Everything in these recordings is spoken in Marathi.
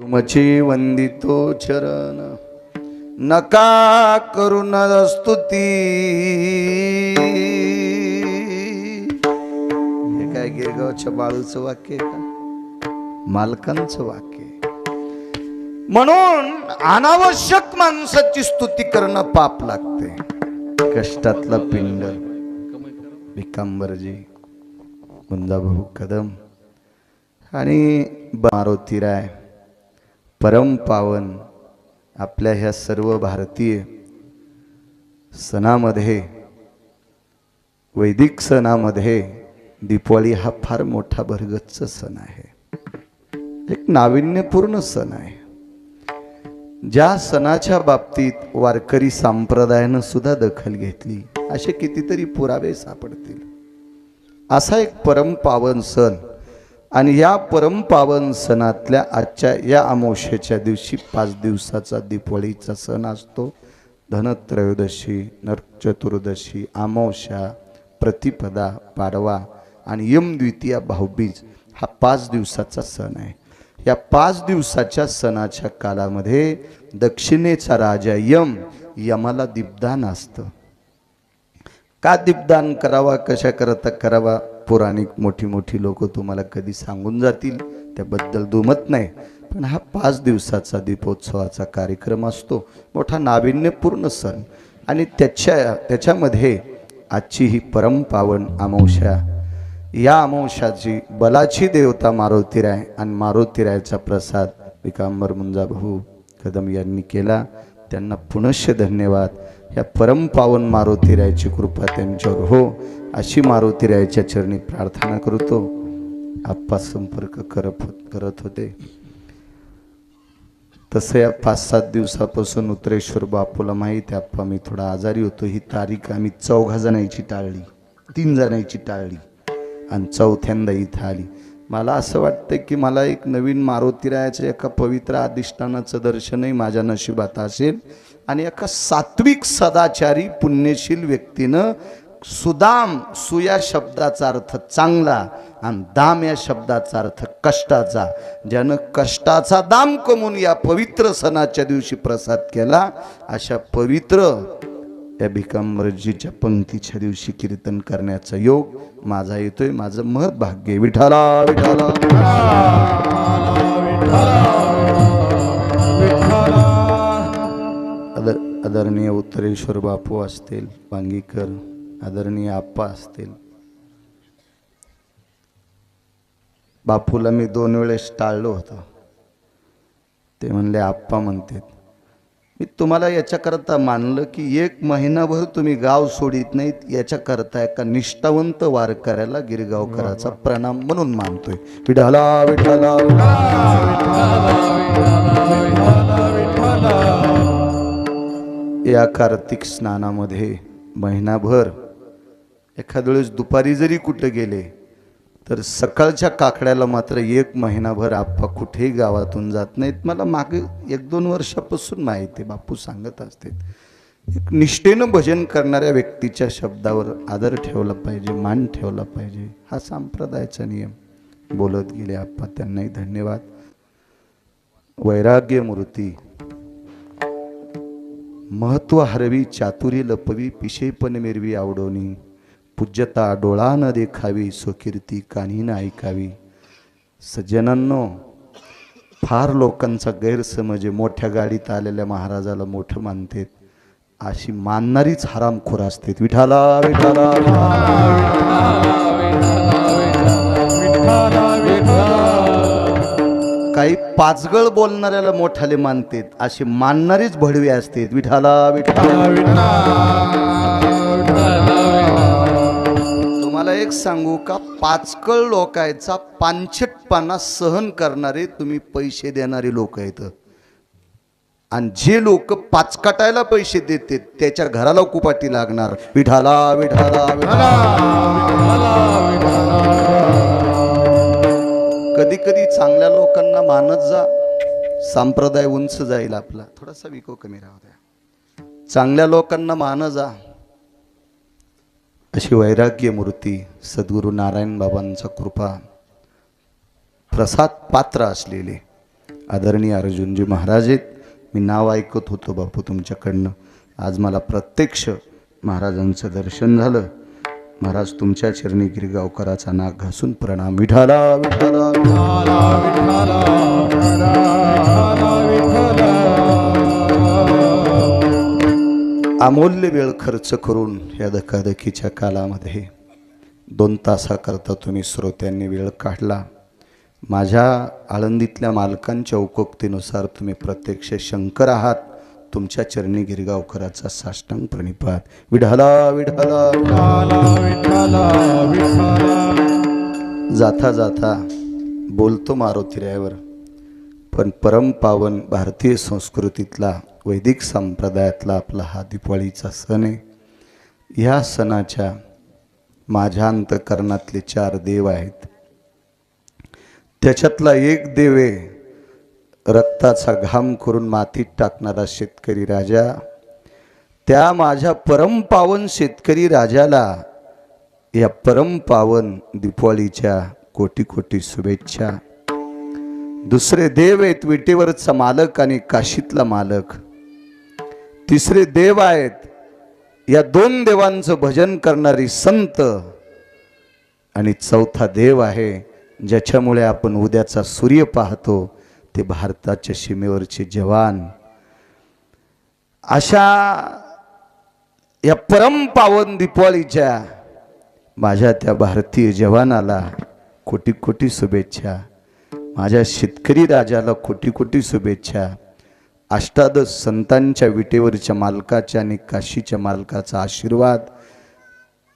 तुमची वंदितो चरण. नका करुण स्तुती. हे काय गिरगावच्या बाळूचं वाक्य का? मालकांचं वाक्य म्हणून अनावश्यक माणसाची स्तुती करणं पाप लागते. कष्टातला पिंड. भिकांबरजी मुंदाभाऊ कदम आणि मारुती परमपावन आपल्या ह्या सर्व भारतीय सणामध्ये वैदिक सणामध्ये दीपावली हा फार मोठा भरगच्च सण आहे. एक नाविन्यपूर्ण सण आहे. ज्या सणाच्या बाबतीत वारकरी संप्रदायानं सुद्धा दखल घेतली असे कितीतरी पुरावे सापडतील. असा एक परमपावन सण आणि या परमपावन सणातल्या आजच्या या अमावश्याच्या दिवशी पाच दिवसाचा दीपावलीचा सण असतो. धनत्रयोदशी नरचतुर्दशी अमावस्या प्रतिपदा पाडवा आणि यमद्वितीया भाऊबीज हा पाच दिवसाचा सण आहे. या पाच दिवसाच्या सणाच्या कालामध्ये दक्षिणेचा राजा यम यमाला दीपदान असतं. का दीपदान करावा कशा करता करावा? पौराणिक मोठी मोठी लोक तुम्हाला कधी सांगून जातील त्याबद्दल दुमत नाही. पण हा पाच दिवसाचा दीपोत्सवाचा कार्यक्रम असतो. मोठा नाविन्यपूर्ण सण. आणि त्याच्या त्याच्यामध्ये आजची ही परमपावन अमावस्या या अमावस्याची बलाची देवता मारुतीराय आणि मारुतीरायचा प्रसाद विकांबर मुंजा भाऊ कदम यांनी केला. त्यांना पुनश्च धन्यवाद. या परमपावन मारुतीरायची कृपा त्यांच्यावर हो अशी मारुतीरायच्या चरणी प्रार्थना करतो. आप्पा संपर्क करत करत होते. तसं या पाच सात दिवसापासून उत्तरेश्वर बापूला माहीत आहे आप्पा मी थोडा आजारी होतो. ही तारीख आम्ही चौघा जणांची टाळली तीन जणांची टाळली आणि चौथ्यांदा इथं आली. मला असं वाटतं की मला एक नवीन मारुतीरायाचं एका पवित्र अधिष्ठानाचं दर्शनही माझ्या नशिबात असेल. आणि एका सात्विक सदाचारी पुण्यशील व्यक्तीनं सुदाम सु या शब्दाचा अर्थ चांगला आणि दाम या शब्दाचा अर्थ कष्टाचा. ज्यानं कष्टाचा दाम कमवून या पवित्र सणाच्या दिवशी प्रसाद केला अशा पवित्र या भिकामरजीच्या पंक्तीच्या दिवशी कीर्तन करण्याचा योग माझा येतोय. माझं मत भाग्य. विठाला विठाला आदर आदरणीय उत्तरेश्वर बापू असतील वांगीकर आदरणीय आप्पा असतील. बापूला मी दोन वेळेस टाळलो होतो. ते म्हणले आप्पा म्हणतात. मी तुम्हाला याच्याकरता मानलं की एक महिनाभर तुम्ही गाव सोडित नाहीत याच्याकरता एका निष्ठावंत वारकऱ्याला गिरगावकराचा प्रणाम म्हणून मानतोय. विठाला विठाला या कार्तिक स्नानामध्ये महिनाभर एखाद्या वेळेस दुपारी जरी कुठे गेले तर सकाळच्या काकड्याला मात्र एक महिनाभर आप्पा कुठेही गावातून जात नाहीत. मला मागे एक दोन वर्षापासून माहिती बापू सांगत असते एक निष्ठेनं भजन करणाऱ्या व्यक्तीच्या शब्दावर आदर ठेवला पाहिजे मान ठेवला पाहिजे. हा संप्रदायाचा नियम. बोलत गेले आप्पा त्यांनाही धन्यवाद. वैराग्य मूर्ती. महत्त्व हरवी चातुरी लपवी पिशेपण मिरवी आवडोनी. पूज्यता डोळा न देखावी स्वकीर्ती कानी न ऐकावी. सज्जनांनो फार लोकांचा गैरसमज मोठ्या गाडीत आलेल्या महाराजाला मोठं मानतेत. अशी मानणारीच हरामखोर असते विठाला विठाला काही पाचगळ बोलणाऱ्याला मोठाले मानतेत. अशी मानणारीच भडवे असते विठाला विठाला विठाला एक सांगू का? पाचकळ लोकायचा पानछटपणा सहन करणारे तुम्ही पैसे देणारे लोक आहेत. आणि जे लोक पाचकाटायला पैसे देते त्याच्या घराला कुपाटी लागणार. विठाला विठाला कधी कधी चांगल्या लोकांना मानत जा. संप्रदाय उंच जाईल आपला. थोडासा विको कमी राहू द्या. चांगल्या लोकांना मान जा. अशी वैराग्य मूर्ती सद्गुरू नारायण बाबांचा कृपा प्रसाद पात्र असलेले आदरणीय अर्जुनजी महाराज आहेत. मी नाव ऐकत होतो बापू तुमच्याकडनं. आज मला प्रत्यक्ष महाराजांचं दर्शन झालं. महाराज तुमच्या चरणी गिरगावकराचा नाक घासून प्रणाम. विठाला विठाला अमूल्य वेळ खर्च करून या धकाधकीच्या कालामध्ये दोन तासाकरता तुम्ही श्रोत्यांनी वेळ काढला. माझ्या आळंदीतल्या मालकांच्या उपोक्तीनुसार तुम्ही प्रत्यक्ष शंकर आहात. तुमच्या चरणी गिरगावकराचा साष्टांग प्रणिपात. विढाला विढाला जाता जाता बोलतो मारुतीरायावर पण परमपावन भारतीय संस्कृतीतला वैदिक संप्रदायातला आपला हा दिवाळीचा सण आहे. ह्या सणाच्या माझ्या अंतकरणातले चार देव आहेत. त्याच्यातला एक देव आहे रक्ताचा घाम करून मातीत टाकणारा शेतकरी राजा. त्या माझ्या परमपावन शेतकरी राजाला या परमपावन दिपावलीच्या कोटी कोटी शुभेच्छा. दुसरे देव आहेत विटेवरचा मालक आणि काशीतला मालक. तिसरे देव आहेत या दोन देवांचं भजन करणारी संत. आणि चौथा देव आहे ज्याच्यामुळे आपण उद्याचा सूर्य पाहतो ते भारताच्या सीमेवरचे जवान. अशा या परमपावन दीपावलीच्या माझ्या त्या भारतीय जवानाला कोटी कोटी शुभेच्छा. माझ्या शेतकरी राजाला कोटी कोटी शुभेच्छा. अष्टादश संतांच्या विटेवरच्या मालकाच्या आणि काशीच्या मालकाचा आशीर्वाद.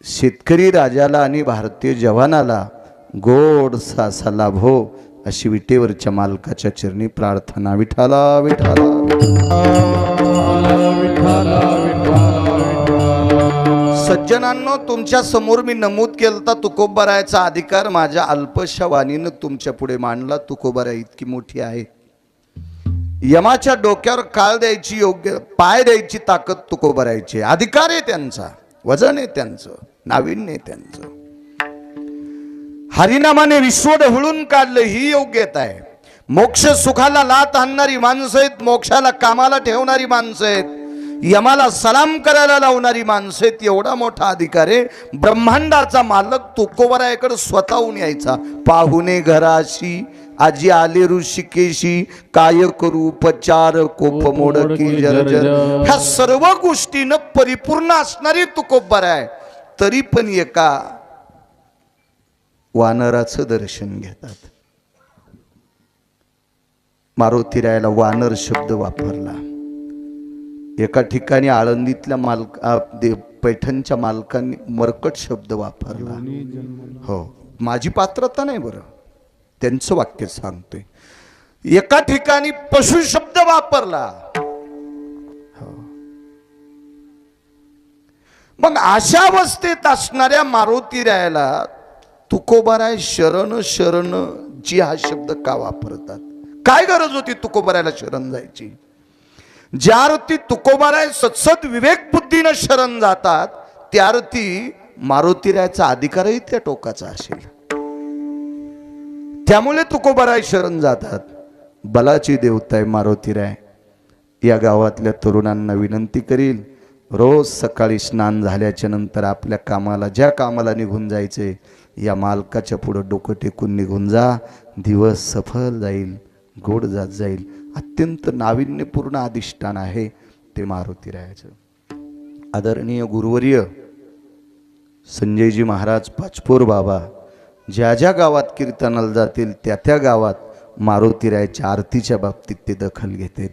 शेतकरी राजाला आणि भारतीय जवानाला गोड सासा लाभो अशी विटेवरच्या मालकाच्या चरणी प्रार्थना विठाला विठाला. सज्जनांनो तुमच्यासमोर मी नमूद केलता तुकोबरायचा अधिकार माझ्या अल्पशा वाणीनं तुमच्यापुढे मांडला. तुकोबाराय इतकी मोठी आहे. यमाच्या डोक्यावर काळ द्यायची योग्य पाय द्यायची ताकद तुकोबारायची अधिकार आहे त्यांचा वजन आहे त्यांचं नाविन्य आहे त्यांचं. हरिनामाने विश्व ढवळून काढलं ही योग्यता आहे. मोक्ष सुखाला लात आणणारी माणसं आहेत मोक्षाला कामाला ठेवणारी माणसं आहेत. यमाला सलाम करायला लावणारी माणसं एवढा मोठा अधिकार आहे. ब्रह्मांडाचा मालक तुकोबरायाकडे स्वतःहून यायचा. पाहुणे घराशी आजी आले ऋषिकेशी काय करू उपचार कोप मोडकी जर्जर ह्या सर्व गोष्टीनं परिपूर्ण असणारी तुकोबराय तरी पण एका वानराचं दर्शन घेतात. मारुतीरायाला वानर शब्द वापरला. एका ठिकाणी आळंदीतल्या मालक पैठणच्या मालकांनी मरकट शब्द वापरला. हो. माझी पात्रता नाही बरं. त्यांचं वाक्य सांगतोय. एका ठिकाणी पशु शब्द वापरला. हो. मग अशा अवस्थेत असणाऱ्या मारुतीरायाला तुकोबाराय शरण शरण जी हा शब्द का वापरतात? काय गरज होती तुकोबारायला शरण जायची? ज्या अर्थी तुकोबाराय सत्सद विवेक बुद्धीनं शरण जातात त्या अर्थी मारुतीरायाचा अधिकारही त्या टोकाचा असेल. त्यामुळे तुकोबाराय शरण जातात. बलाची देवता आहे मारुतीराय या गावातल्या तरुणांना विनंती करील रोज सकाळी स्नान झाल्याच्यानंतर आपल्या कामाला ज्या कामाला निघून जायचे या मालकाच्या पुढं डोकं टेकून निघून जा दिवस सफल जाईल गोड जात जाईल अत्यंत नाविन्यपूर्ण अधिष्ठान आहे ते मारुतीरायाचं आदरणीय गुरुवर्य संजयजी महाराज पाचपोर बाबा ज्या ज्या गावात कीर्तनाला जातील त्या त्या गावात मारुतीरायाच्या आरतीच्या बाबतीत ते दखल घेतात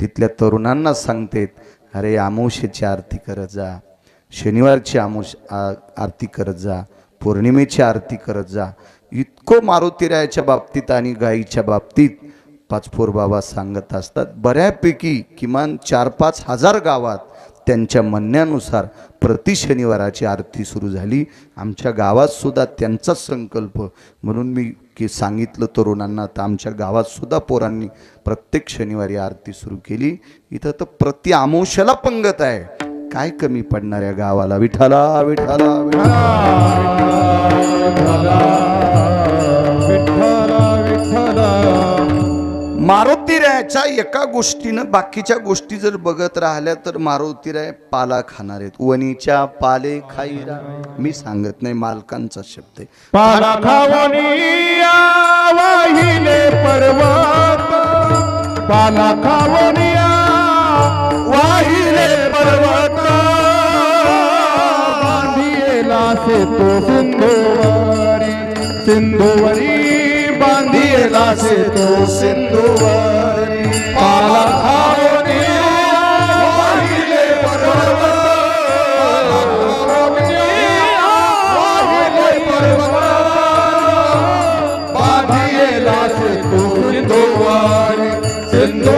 तिथल्या तरुणांना सांगतात अरे आमोशेची आरती करत जा. शनिवारची आमोश आरती करत जा. पौर्णिमेची आरती करत जा. इतकं मारुतीरायाच्या बाबतीत आणि गायीच्या बाबतीत पाचपोर बाबा सांगत असतात बऱ्यापैकी किमान चार पाच हजार गावात त्यांच्या म्हणण्यानुसार प्रति शनिवाराची आरती सुरू झाली. आमच्या गावातसुद्धा त्यांचाच संकल्प. म्हणून मी की सांगितलं तरुणांना तर आमच्या गावातसुद्धा पोरांनी प्रत्येक शनिवारी आरती सुरू केली. इथं तर प्रति आमोशाला पंगत आहे. काय कमी पडणाऱ्या गावाला? विठाला विठाला विठाला मारुतीरायाच्या एका गोष्टीनं बाकीच्या गोष्टी जर बघत राहिल्या तर मारुतीराय पाला खाणार आहेत. वणीच्या पाले खाईरा. मी सांगत नाही मालकांचा शब्द आहे. पाला वाहिले पर्वत. पाला खावनिया वाहिले पर्वत. से तो सिंधुवरी. सिंधुवरी बांधियेला से तो सिंधुवर. पाला वाहिले पर्वत. वाहिले पर्वत से तो से तो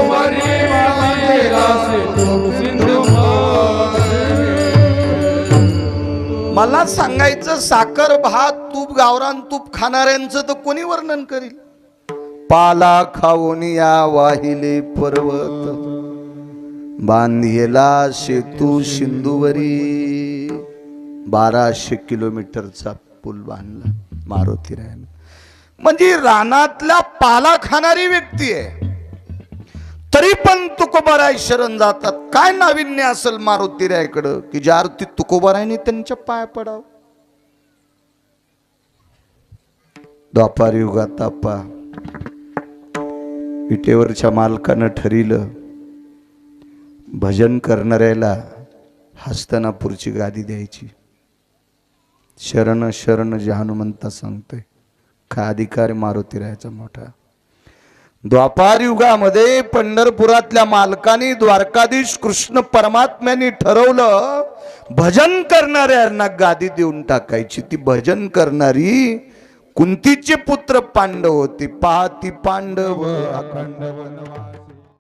मला सांगायचं साखर भात तूप गावरान तूप खाणाऱ्यांचं तर कोणी वर्णन करील? पाला खाऊन या वाहिले पर्वत. बांधियला सेतू सिंधुवरी बाराशे किलोमीटरचा पूल बांधला मारुती राय म्हणजे रानातल्या पाला खाणारी व्यक्ती आहे. तरी पण तुकोबाराय शरण जातात. काय नाविन्य असेल मारुती रायकडं की ज्या अर्थी तुकोबारायने त्यांच्या पाया पडाव? द्वापार युगात आपा विटेवरच्या मालकानं ठरिलं. भजन करणाऱ्याला हस्तिनापूरची गादी द्यायची. शरण शरण जे हनुमंता सांगतोय का अधिकार मारुतीरायाचा मोठा? द्वापार युगामध्ये पंढरपुरातल्या मालकानी द्वारकाधीश कृष्ण परमात्म्याने ठरवलं भजन करणाऱ्यांना गादी देऊन टाकायची. ती भजन करणारी कुंतीचे पुत्र पांडव होते. पाहती पांडव अखंड वनवास.